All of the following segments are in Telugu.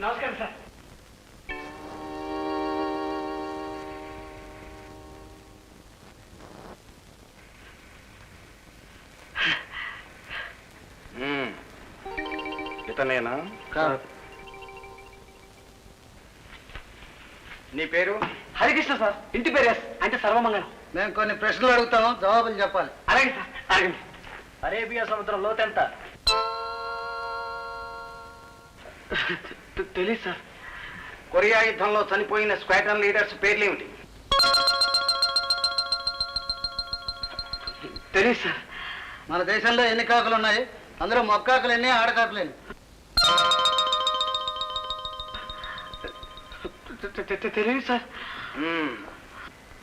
నమస్కారం సార్. ఇతనేనా? నీ పేరు? హరికృష్ణ సార్. ఇంటి పేరు ఎస్. అంటే సర్వమంగళం. మేము కొన్ని ప్రశ్నలు అడుగుతాము జవాబులు చెప్పాలి. అలాగే సార్. అడగండి అరేబియా సముద్రం లోతెంత తెలీదు సార్. కొరియా యుద్ధంలో చనిపోయిన స్క్వాడ్రన్ లీడర్స్ పేర్లేమిటి? తెలీదు సార్. మన దేశంలో ఎన్ని కాకులు ఉన్నాయి? అందులో మొక్కాకులు ఎన్ని ఆడకాకులు ఎన్ని? తె- తె- తె- తెలీదు సార్.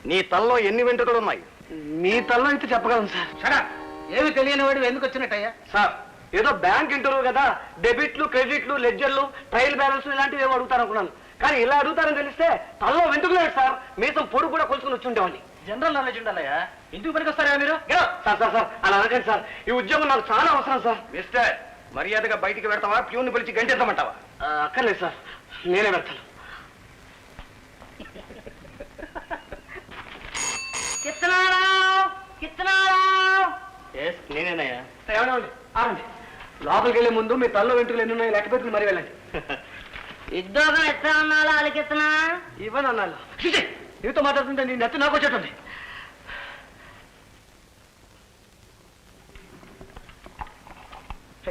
నీ తల్లో ఎన్ని వెంట్రుకలు ఉన్నాయి? మీ తల్లో అయితే చెప్పగలను సార్. సడా ఏమి తెలియని వాడు ఎందుకు వచ్చినట్టయ్యా? సార్ ఏదో బ్యాంక్ ఇంటర్వ్యూ కదా. డెబిట్లు క్రెడిట్లు లెడ్జర్లు ట్రయల్ బ్యాలెన్స్ ఇలాంటివి ఏమో అడుగుతారు అనుకున్నాను. కానీ ఇలా అడుగుతారని తెలిస్తే తల్లో వెంటుకలేదు సార్? మీసం పొడుగు కూడా కొలుసుకుని వచ్చి ఉండేవాడిని. జనరల్ నాలెడ్జ్ ఉండాలయ్యా. ఇంటికి పనికి వస్తారా మీరు సార్ సార్ సార్ అలా అనకండి సార్. ఈ ఉద్యోగం నాకు చాలా అవసరం సార్. మిస్టర్ మర్యాదగా బయటికి పెడతావా ప్యూని పిలిచి గంటెత్తమంటావా? ఆ, అక్కర్లేదు సార్. నేనే పెడతాను నేనేనయ్యా. ఏమన్నా ఆరండి లోపలికి వెళ్ళే ముందు మీ తల్లో వెంట్రుకలు ఎన్ని ఉన్నాయో లెక్క పెట్టుకుని మరీ వెళ్ళండి. ఉద్యోగం ఎట్లా ఉన్నాలో అలికిస్తున్నా ఇవ్వను అన్నాను నీతో మాట్లాడుతుంటే నీ నెత్తి నాకు వచ్చేటుంది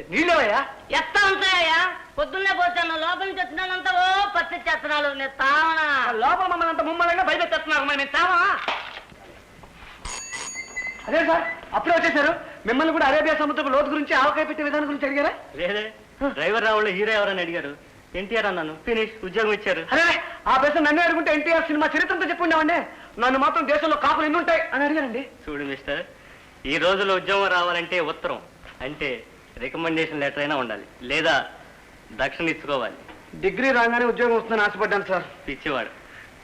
నీళ్ళవయ్యా ఎత్తా ఉంటాయా పొద్దున్నే పోతాను లోపల నుంచి వచ్చినానంతా ఓ పచ్చి చెత్తనాలు నేను తావనా? లోపల మమ్మల్ని అంత ముమ్మలంగా భయపెట్టేస్తున్నారు మరి మేము తామా అదే సార్? అప్పుడే వచ్చేసారు మిమ్మల్ని కూడా అరేబియా సముద్రపు లోతు గురించి ఆవకాయ పెట్టే విధానం గురించి అడిగారా? లేదే. డ్రైవర్ రావులో హీరో ఎవరని అడిగారు. ఎన్టీఆర్ అన్నాను. ఫినిష్ ఉద్యోగం ఇచ్చారు. అరే ఆ ప్రశ్న నన్నే అడుగుంటే ఎన్టీఆర్ సినిమా చరిత్రతో చెప్పుండేవండి నన్ను మాత్రం దేశంలో కాపులు ఎన్ని ఉంటాయి అని అడిగారండి. చూడు మిస్టర్ ఈ రోజులో ఉద్యోగం రావాలంటే ఉత్తరం. అంటే రికమెండేషన్ లెటర్ అయినా ఉండాలి. లేదా దక్షిణ ఇచ్చుకోవాలి. డిగ్రీ రాగానే ఉద్యోగం వస్తుందని ఆశపడ్డాను సార్. పిచ్చివాడు.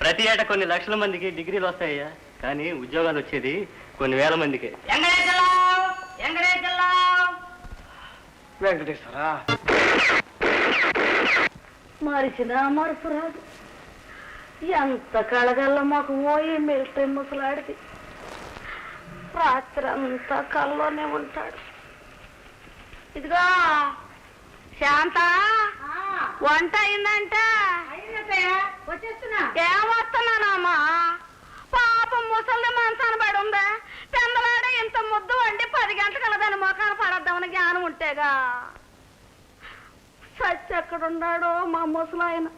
ప్రతి ఏటా కొన్ని లక్షల మందికి డిగ్రీలు వస్తాయ్యా. కానీ ఉద్యోగాలు వచ్చేది కొన్ని వేల మందికే. వెంకటేశ్వరా. మరిచిన మరుపు రాదు ఎంత కళగల్ల మాకు పోయి మెల్తే ముసలాడిది. రాత్రి అంతా కల్లోనే ఉంటాడు. ఇదిగో శాంత వంట అయిందంట. ఏమొస్తున్నానమ్మా పాపం ముసలి మనసాన పడి ఉందా. పెందలాడ ఇంత ముద్దు వండి పది గంటల దాని మొఖాన జ్ఞానం ఉంటేగా సచ్చి ఎక్కడున్నాడో మా ముసలాయన.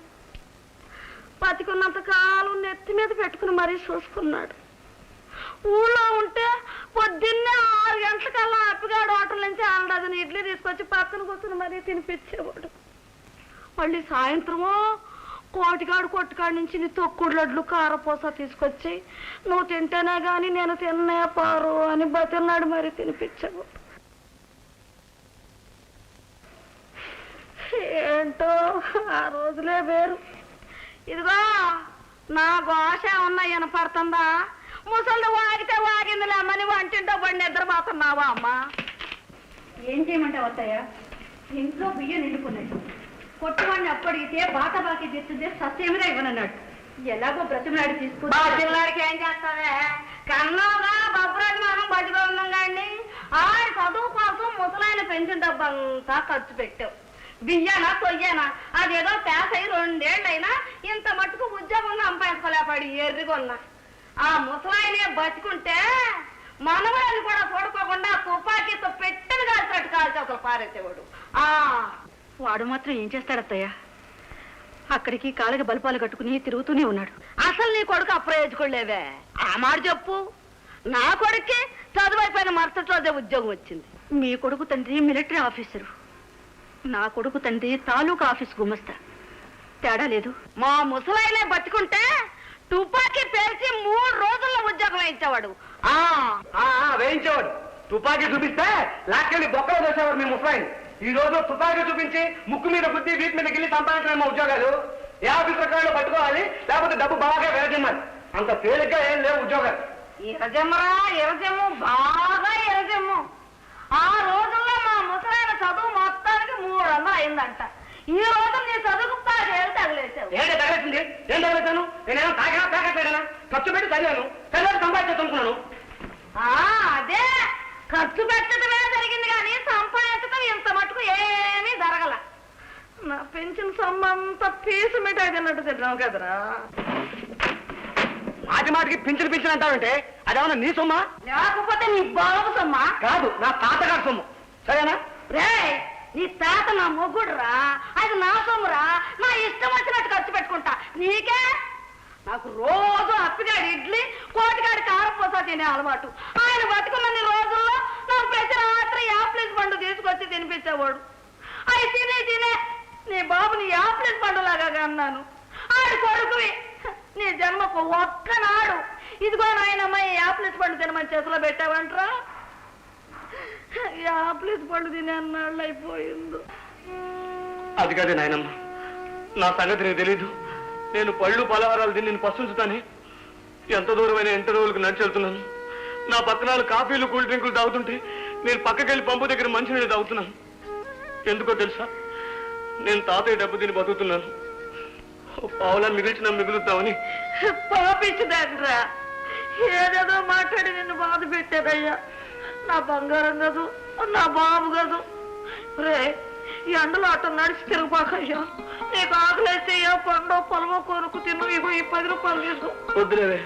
బతికున్నంత కాలం నెత్తి మీద పెట్టుకుని మరీ చూసుకున్నాడు. ఊళ్ళో ఉంటే పొద్దున్నే ఆరు గంటలకల్లా అప్పిగాడు హోటల్ నుంచి ఆనడాదని ఇడ్లీ తీసుకొచ్చి పక్కన కూర్చుని మరీ తినిపించేవాడు. మళ్ళీ సాయంత్రమో కోటిగాడు కొట్టుకాడి నుంచి నీ తొక్కుడు లడ్లు కారపూస తీసుకొచ్చి నువ్వు తింటేనే కానీ నేను తిన్నే పారు అని బతిన్నాడు మరి తినిపించేవాడు. ఏంటో ఆ రోజులే వేరు. ఇదిగో నా ఘోష ఉన్న వినపడుతుందా? ముసలి వాగితే వాగింది లేమని వంటింటో పడి నిద్రపోతున్నావా అమ్మా? ఏం చేయమంటావు అత్తయ్య? ఇంట్లో బియ్యం నిండుకున్నాయి కొట్టువాడిని అప్పడిగితే బాట బాకి తెచ్చిందే సత్యమిరా ఇవ్వనన్నాడు. ఎలాగో బ్రతిమలాడి తీసుకుని మా పిల్లాడికి ఏం చేస్తావే? కన్నాగా బొబ్బరాజు మనం బతిగా ఉన్నాం కానీ ఆయన చదువు కోసం ముసలాయన పెన్షన్ డబ్బంతా ఖర్చు పెట్టావు. బియ్యానా కొయ్యానా అదేదో పేస అయి రెండేళ్ళైనా ఇంత మట్టుకు ఉద్యోగం సంపాదించుకోలేపాడు ఎర్రిగొన్నా. ఆ ముసలాయనే బతికుంటే మనవరాలు కూడా చూడుకోకుండా తుపాకీతో పెట్టిన కాల్చినట్టు కాల్చి ఒకరు పారేసేవాడు. ఆ! వాడు మాత్రం ఏం చేస్తాడు అత్తయ్య అక్కడికి కాళ్ళకి బలిపాలు కట్టుకుని తిరుగుతూనే ఉన్నాడు. అసలు నీ కొడుకు అప్రయోజకులేవే ఆ మాట చెప్పు. నా కొడుక్కి చదువు అయిపోయిన మరుసటి రోజే ఉద్యోగం వచ్చింది. మీ కొడుకు తండ్రి మిలిటరీ ఆఫీసరు. నా కొడుకు తండ్రి తాలూకా ఆఫీస్ గుమస్తా. తేడా లేదు. మా ముసలాయనే బతుకుంటే తుపాకీ పేల్చి మూడు రోజుల్లో ఉద్యోగం ఇచ్చేవాడు ఆ. ఆ, ఆ, వేయించేవాడు. తుపాకీ చూపిస్తే లాక్కెళ్ళి బొక్కలో వేసేవాడు మీ ముసలాయిని. ఈ రోజు తుపాకీ చూపించి ముక్కు మీద గుద్ది వీటి మీద గిల్లి సంపాదించడం మా ఉద్యోగాలు ఏ ఆఫీస్ ప్రకారంలో పట్టుకోవాలి లేకపోతే డబ్బు బాగా వేరజిమ్మాలి. అంత తేలిగ్గా ఏం లేవు ఉద్యోగాలు. ఎరజమ్మరా ఎరజమ్ము బాగా ఎరజమ్ము ఆ రోజుల్లో మా ముసలాయన చదువు మొత్తానికి మూడు వందలు అయిందంట. ఈ రోజు నీ చదువుకు ఏంటి తగలేసింది? ఏం తగలేసాను నేనేమో తాగా తాగట్లేదనా ఖర్చు పెట్టి చదివాను. సంపాదించుకుంటున్నాను ఆ, అదే. ఖర్చు పెట్టడమే జరిగింది కానీ సంపాదించడం ఇంత మటుకు ఏమీ జరగల. నా పెన్షన్ సొమ్మంతా పీసు మిఠాయి తిన్నట్టు తిన్నావు కదరా. మాటి మాటికి పింఛను పింఛను అంటావంటే అదేమన్నా నీ సొమ్మా? లేకపోతే నీ బాబు సొమ్మా? కాదు నా తాతగారి సొమ్ము. సరేనా? రే నీ తాత నా మొగుడురా అది నా సొమ్మురా నా ఇష్టం వచ్చినట్టు ఖర్చు పెట్టుకుంటా. నీకే? నాకు రోజు అప్పిగాడి ఇడ్లీ కోటిగాడి కారపోసా తినే అలవాటు. ఆయన బతుకున్న రోజుల్లో నాకు ప్రతి రాత్రి యాప్లిస్ పండు తీసుకొచ్చి తినిపించేవాడు. అవి తినే తినే నీ బాబుని యాప్లిస్ పండులాగా అన్నాను ఆడి కొడుకువి నీ జన్మకు ఒక్కనాడు. ఇదిగో నాయనమ్మ ఈ యాప్లిస్ పండు తినమని చేతిలో పెట్టావంటరా. యాప్లేస్ పండు తినే అన్నాళ్ళు అయిపోయింది. అది కాదే నాయనమ్మ. నా సంగతి నీకు తెలీదు. నేను పళ్ళు పలహారాలు తిని నేను పస్తుంచుతాని ఎంత దూరమైన ఇంటర్వ్యూలకు నడిచి వెళ్తున్నాను. నా పక్కన కాఫీలు కూల్ డ్రింకులు తాగుతుంటే నేను పక్కకెళ్ళి పంపు దగ్గర మంచినీళ్ళు తాగుతున్నాను. ఎందుకో తెలుసా? నేను తాతయ్య డబ్బు తిని బతుకుతున్నాను. పావులా మిగిల్చిన మిగులుతామని. పాపించదండ్రా ఏదేదో మాట్లాడి నిన్ను బాధ పెట్టారయ్యా నా బంగారం కదూ నా బాబు కదూ. రే ఈ ఎండలో అట్ట నడిచి తిరగబాకయ్యా. నీకు ఆకలేస్తే ఏ పండో పొలమో కొనుక్కు తిను ఇగో ఈ పది రూపాయలు తీసుకో. వద్దులేవే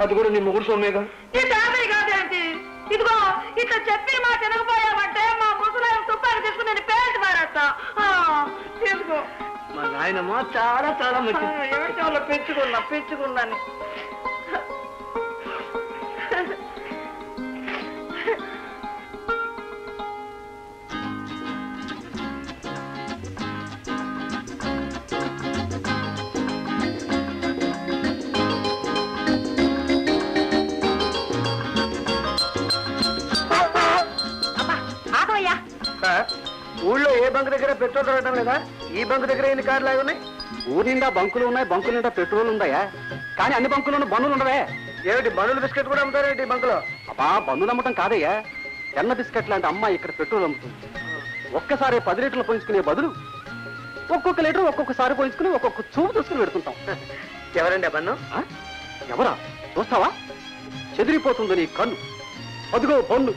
అది కూడా నీ ముగుడు సొమ్మేగా ఈ తాతయ్య కాదేంటి ఇదిగో ఇట్లా చెప్పి మా తినకపోయామంటే మా ముసలాయన తుప్పాకి తీసుకుని నేను పేరెంట్ మారేస్తా తీసుకో. మా నాయనమ్మ చాలా చాలా వాళ్ళు పెంచుకున్నా పెంచుకున్నాను? ఊళ్ళో ఏ బంక్ దగ్గర పెట్రోల్ దొరకడం లేదా? ఈ బంక్ దగ్గర ఎన్ని కార్లు ఆగి ఉన్నాయి? ఊరి నిండా బంకులు ఉన్నాయి బంకుల నిండా పెట్రోల్ ఉందయా కానీ అన్ని బంకులను బండ్లు ఉండవే. ఏమిటి బండ్లు బిస్కెట్ కూడా అమ్ముతారేంటి ఈ బంకులో? అబ్బా బండ్లు అమ్మటం కాదయ్యా. ఎన్న బిస్కెట్ లాంటి అమ్మాయి ఇక్కడ పెట్రోల్ అమ్ముతుంది. ఒక్కసారి పది లీటర్లు పోయించుకునే బదులు ఒక్కొక్క లీటర్ ఒక్కొక్కసారి పోయించుకుని ఒక్కొక్క చూపు చూసుకుని పెడుతుంటాం. ఎవరండి బన్ను? ఎవరా? చూస్తావా? చెదిరిపోతుంది నీ కన్ను. అదిగో బన్ను.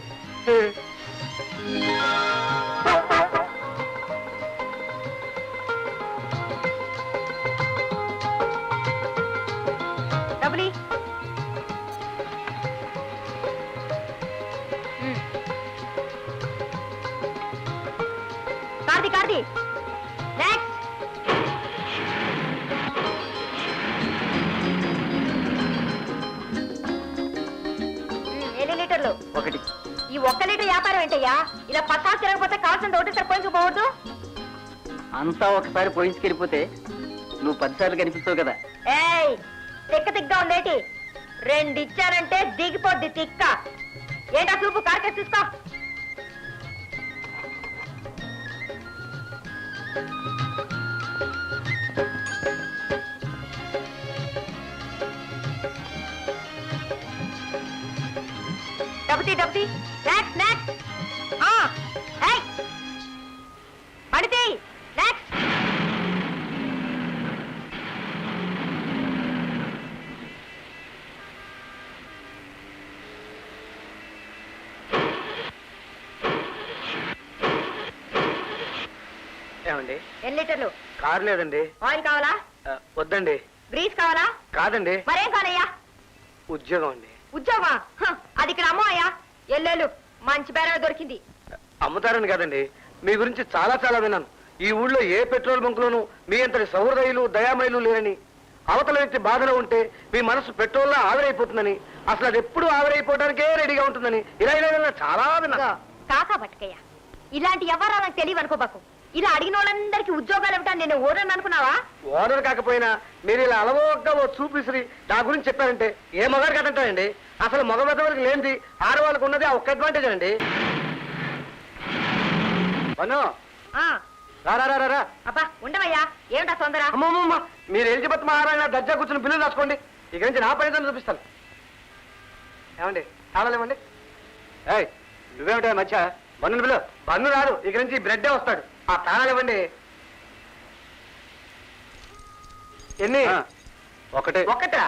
కార్ది కార్ది ఎన్ని లీటర్లు? ఒకటి. ఈ ఒక్క లీటర్ వ్యాపారం ఏంటయ్యా? ఇలా పక్కా తిరగకపోతే కావాల్సిన ఒకటి సరిపోయించుకోవద్దు అంతా ఒకసారి పోయించుకెళ్ళిపోతే నువ్వు పదిసార్లు కనిపిస్తావు కదా. ఏయ్ తిక్క తిగ్గా ఉండేటి రెండు ఇచ్చానంటే దిగిపోద్ది తిక్క. ఏంటా చూపు కార్కేసి తీసుకో నెక్స్ట్ ఏయ్. పడితే ఏమండి? ఎన్ని లీటర్లు? కారు లేదండి. ఆయిల్ కావాలా? ఆ, వద్దండి. గ్రీస్ కావాలా? కాదండి. మరేం కావాలయ్యా? ఉద్యోగం అండి. ఉద్యోగమా హ, అది ఇక్కడ అమ్మయ్యా ఎల్లెళ్ళు మంచి బేరమే దొరికింది. అమ్ముతారని కదండి మీ గురించి చాలా చాలా విన్నాను. ఈ ఊళ్ళో ఏ పెట్రోల్ బంకులోనూ మీ అంతటి సౌహృదయులు దయామయులు లేరని. అవతల వ్యక్తి బాధలో ఉంటే మీ మనసు పెట్రోల్లో ఆవిరైపోతుందని అసలు అది ఎప్పుడు ఆవిరైపోవడానికే రెడీగా ఉంటుందని ఇలా ఇలా ఇలా చాలా విన్నాను. కాకా బట్టుకయ్య ఇలాంటి ఎవరా నాకు తెలియదు అనుకోబాకు ఇలా అడిగిన వాళ్ళందరికీ ఉద్యోగాలు ఇవ్వటాన్ని నేను ఓరని అనుకున్నావా? ఓనర్ కాకపోయినా మీరు ఇలా అలవోగ్గా ఓ చూపిసిరి నా గురించి చెప్పారంటే ఏ మగారు కదంటారండి? అసలు మగ మెదవరికి లేనిది ఆడవాళ్ళకు ఉన్నది ఆ ఒక్క అడ్వాంటేజ్ అండి. ఆ, రా రా రా, రా రా. అబ్బా ఉండవయ్యా. ఏమిటా తొందర? అమ్మమ్మమ్మ మీరు ఎలిజబెత్ మహారాణి దర్జా కూర్చుని బిల్లు రాసుకోండి ఇక నుంచి నా పనితనం చూపిస్తాను. ఏమండి? తాళాలేమండి ఏయ్ నువ్వేమిటా మధ్య బన్ను బిల్లు బన్ను రాదు. ఇక నుంచి బ్రెడ్డే వస్తాడు. ఆ తాళాలు ఇవ్వండి. ఎన్ని? ఒకటే. ఒకటా?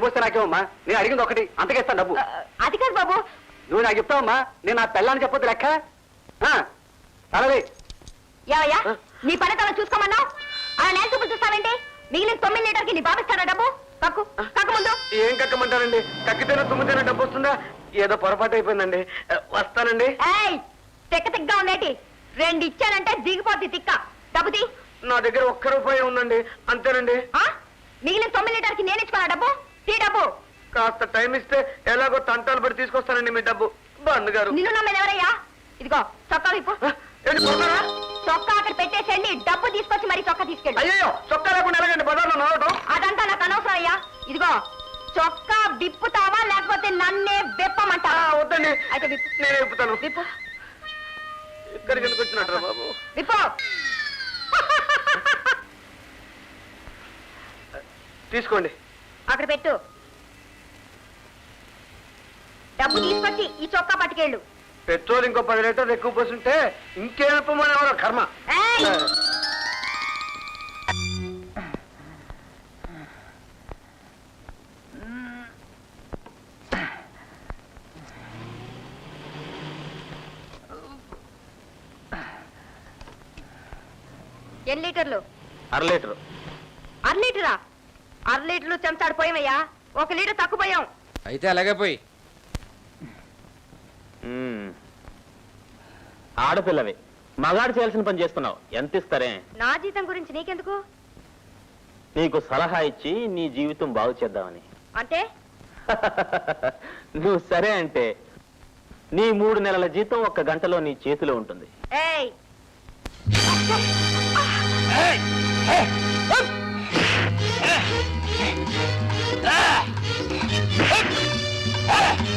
పోస్తే నాకేమమ్మా? నేను అడిగింది ఒకటి. అంతకేస్తాను డబ్బు. అది కాదు బాబు. నువ్వు నాకు చెప్తావమ్మా? నేను నా పెళ్ళాన్ని చెప్పొద్దు లెక్క? అలాగే నీ పని తల చూసుకోమన్నావు? ఆ నేల చూపులు చూస్తావేంటి? మిగిలిన తొమ్మిది లీటర్కి నీ బాబు ఇస్తాడా డబ్బు? కక్కు కక్కు ముందు. ఏం కక్కమంటారండి? కక్కితేనే తుమ్మితేనే డబ్బు వస్తుందా? ఏదో పొరపాటు అయిపోయిందండి. వస్తానండి. తిక్క తిక్కగా ఉండేటి రెండు ఇచ్చానంటే దిగిపోద్ది తిక్క. డబ్బు తీ. నా దగ్గర ఒక్క రూపాయి ఉందండి. అంతేనండి. ఆ? మిగిలిన తొమ్మిది లీటర్కి నేను ఇచ్చుకున్నా డబ్బు? తీ డబ్బు. కాస్త టైం ఇస్తే ఎలాగో తంటాలు పడి తీసుకొస్తానండి మీ డబ్బు. బంధు గారు. నిన్ను నమ్మేది ఎవరయ్యా? ఇదిగో చొక్కా విప్పు. చొక్కా? అక్కడ పెట్టేసండి డబ్బు తీసుకొచ్చి మరి చొక్కా తీసుకెళ్ళి. అయ్యో చొక్కా లేకుండా ఎలాగండి? బజార్లో నడవటం? అదంతా నాకు అనవసరం అయ్యా. ఇదిగో చొక్కా విప్పుతావా లేకపోతే నన్నే ఆ, విప్పమంటావా వద్దండి. అయితే విప్పు. నేను చెప్తాను విప్పు. ఇక్కడికి ఎందుకు బాబు? విప్పు. తీసుకోండి. అక్కడ పెట్టు. డబ్బు తీసుకొచ్చి ఈ చొక్కా పట్టుకెళ్ళు. పెట్రోల్ ఇంకో పది లీటర్లు ఎక్కువ పోస్తుంటే ఇంకేం చెప్పమని ఎవరో? కర్మ. ఏయ్! ఎన్ని లీటర్లు? అర లీటరు. అర లీటరా? అర లీటర్లు చెంచాడు పోయామయ్యా ఒక లీటర్ తక్కువ పోయాం. అయితే అలాగే పోయి. ఆడపిల్లవి. మగాడు చేయాల్సిన పని చేస్తున్నావు. ఎంత ఇస్తారే? నా జీతం గురించి నీకెందుకు? నీకు సలహా ఇచ్చి నీ జీవితం బాగు చేద్దామని. అంటే? నువ్వు సరే అంటే నీ మూడు నెలల జీతం ఒక్క గంటలో నీ చేతిలో ఉంటుంది. ఏయ్! ああ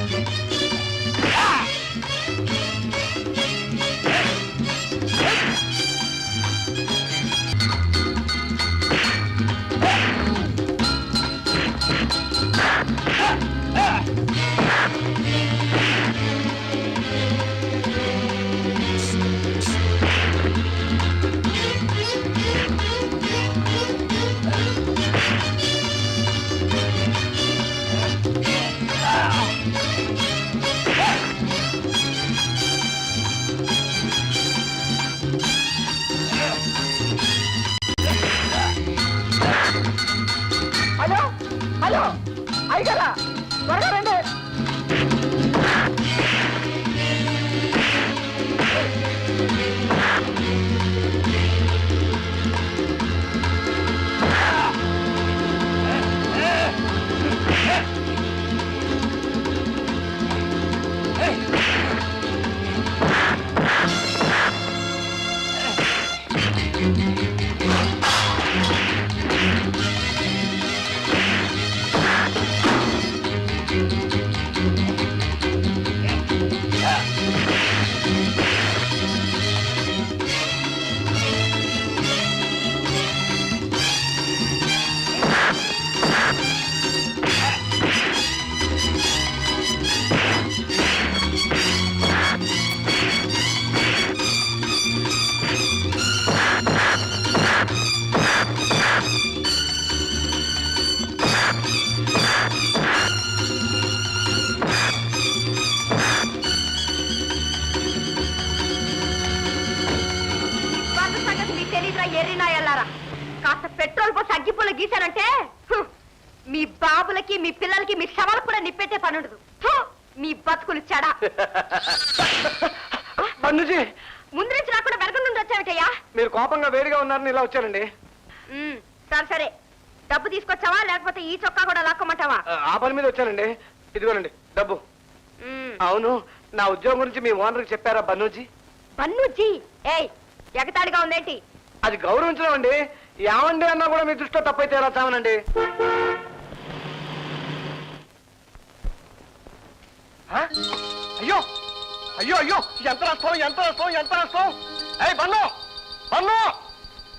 మీ పిల్లలకి మీ శవాలు కూడా నిప్పెట్టే పని ఉండదు. ఫు, మీ బతుకులు చెడా. బంధుజీ! ముందు నుంచి రాకుండా వెనక నుండి వచ్చావిటయ్యా. మీరు కోపంగా వేడిగా ఉన్నారని ఇలా వచ్చారండి ఉమ్, సరే సరే. డబ్బు తీసుకొచ్చావా? లేకపోతే ఈ చొక్కా కూడా లాక్కోమంటావా? ఆ పని మీద వచ్చానండి. ఇదిగోనండి డబ్బు. అవును నా ఉద్యోగం గురించి మీ ఓనర్కి చెప్పారా బన్నూజీ? బన్నుజ్జి ఏయ్ ఎగతాళిగా ఉందేంటి? అది గౌరవించడం అండి. ఏమండి అన్నా కూడా మీ దృష్టిలో తప్పైతే ఎలా చావనండి? అయ్యో! అయ్యో అయ్యో! ఎంత నష్టం ఎంత నష్టం ఎంత నష్టం? ఏ బన్ను! బన్ను!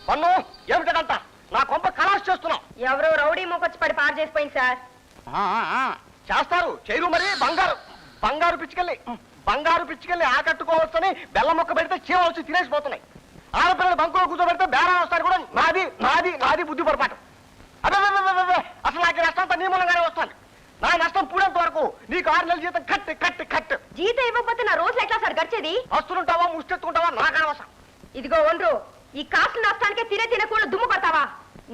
బన్ను! ఏమిటంట నా కొంప ఖలాస్ చేస్తున్నావు. ఎవరో రౌడీ మూకొచ్చి పడి పాడు చేసిపోయింది సార్. చేస్తారు. చేయరు మరి బంగారు. బంగారు పిచ్చుకెళ్ళి బంగారు పిచ్చుకెళ్ళి ఆకట్టుకోవచ్చని బెల్లం మొక్క పెడితే చీమ వచ్చి తినేసిపోతున్నాయి. ఆడపిల్లలు బంకులో కూర్చోబెడితే బేరం వస్తారు కూడా నాది నాది నాది బుద్ధి పొరపాటు. అదే అసలు నాకు నష్టం అంతా నీ మూలంగానే వస్తాను నా నష్టం పూడేంత వరకు నీకు ఆరు నెలల జీతం కట్ కట్ కట్ జీతం ఇవ్వకపోతే నా రోజులు ఎట్లా సార్ గడిచేది? వస్తుంటావా ముష్టెత్తుకుంటావా నాకు అనవసరం ఇదిగో ఒండ్రు ఈ కాస్త నష్టానికే తినే తినకుండా దుమ్ము పడతావా?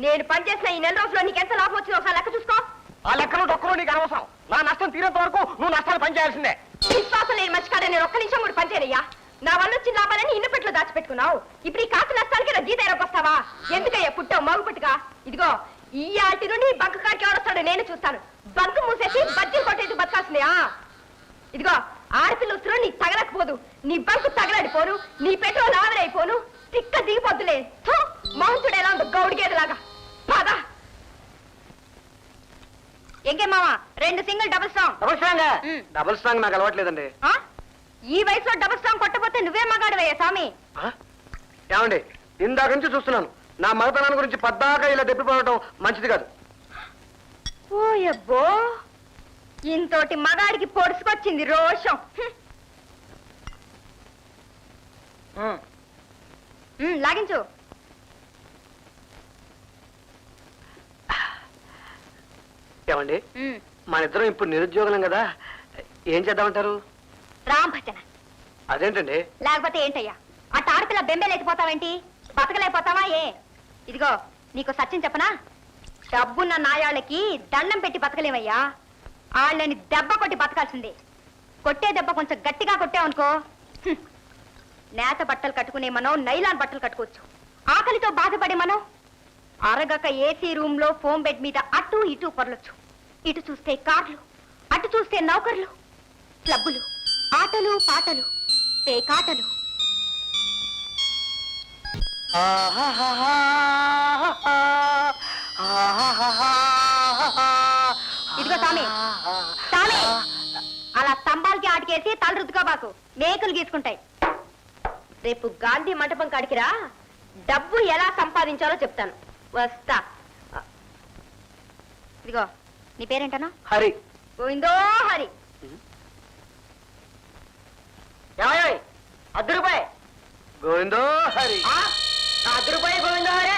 నేను పనిచేసిన ఈ నెల రోజుల్లో నీకెంత లాభం వచ్చిందో ఒకసారి లెక్క చూసుకో. ఆ లెక్కలు డొక్కలు నీకు అనవసరం. నా నష్టం తీరేంత వరకు నువ్వు నష్టాలు పనిచేయాల్సిందే విశ్వాసం లేని మర్చి కాడ నేను ఒక్క నిమిషం కూడా పనిచేయనయ్యా నా వల్ల వచ్చిన లాభాలని ఇన్న పెట్లు దాచిపెట్టుకున్నావు. ఇప్పుడు ఈ కాస్త నష్టానికి నా జీతం ఎరగొస్తావా ఎందుకయ్యా పుట్టావు మగు పుట్టుగా ఇదిగో ఈ ఆటి నుండి బంకు కాడికి ఎవడొస్తాడో నేను చూస్తాను. బంకు మూసేసి బజ్జీలు కొట్టేసి బతకాల్సిందే ఆ. ఇదిగో ఆడపిల్ల ఉసురు నీ తగలకపోదు. నీ బంకు తగలడిపోను నీ పెట్రోల్ ఆవిరైపోను తిక్క దిగిపోద్దులే. థు, మౌంతుడు ఎలా ఉంది గౌడిగేదలాగా పద. ఎంకే మావా? రెండు single double strong. Double strong. Double strong నాకు అలవాట్లేదండి. ఆ? ఈ వయసులో డబుల్ స్ట్రాంగ్ కొట్టపోతే నువ్వే మగాడివయ్యా స్వామి. ఆ? ఏమండి? ఇందాక నుంచి చూస్తున్నాను. నా మగతనాన్ని గురించి పద్దాకా ఇలా దెప్పిపోవడం మంచిది కాదు. ఓయబ్బో! ఇంతోటి మగాడికి పొడుచుకొచ్చింది రోషం. లాగించు. ఏమండి. మన ఇద్దరం ఇప్పుడు నిరుద్యోగులం కదా. ఏం చేద్దామంటారు? రామ్ భజన అదేంటండి? లేకపోతే ఏంటయ్యా? ఆ తాడిపిల్ల బెంబేలేకపోతావేంటి? బతకలేకపోతావా? ఏ? ఇదిగో నీకు సత్యం చెప్పనా? డబ్బున్న నాయాళ్ళకి దండం పెట్టి బతకలేమయ్యా? వాళ్ళని దెబ్బ కొట్టి బతకాల్సిందే. కొట్టే దెబ్బ కొంచెం గట్టిగా కొట్టావనుకో. నేత బట్టలు కట్టుకునే మనం నైలాన్ బట్టలు కట్టుకోవచ్చు. ఆకలితో బాధపడే మనం అరగక ఏసీ రూమ్లో ఫోమ్ బెడ్ మీద అటు ఇటు పొరలొచ్చు. ఇటు చూస్తే కార్లు అటు చూస్తే నౌకర్లు క్లబ్బులు ఆటలు పాటలు పేకాటలు. ఆహా సామి సామి అలా స్తంభాలకి ఆటికేసి తల రుద్దుకోబాకు మేకులు గీసుకుంటాయి. రేపు గాంధీ మంటపం కాడికి రా. డబ్బు ఎలా సంపాదించాలో చెప్తాను. వస్తా. ఇదిగో నీ పేరేంటనా హరి. గోవిందో హరి. అర్ధ రూపాయి గోవిందో హరి. ఆ? అర్ధ రూపాయి గోవిందో హరి.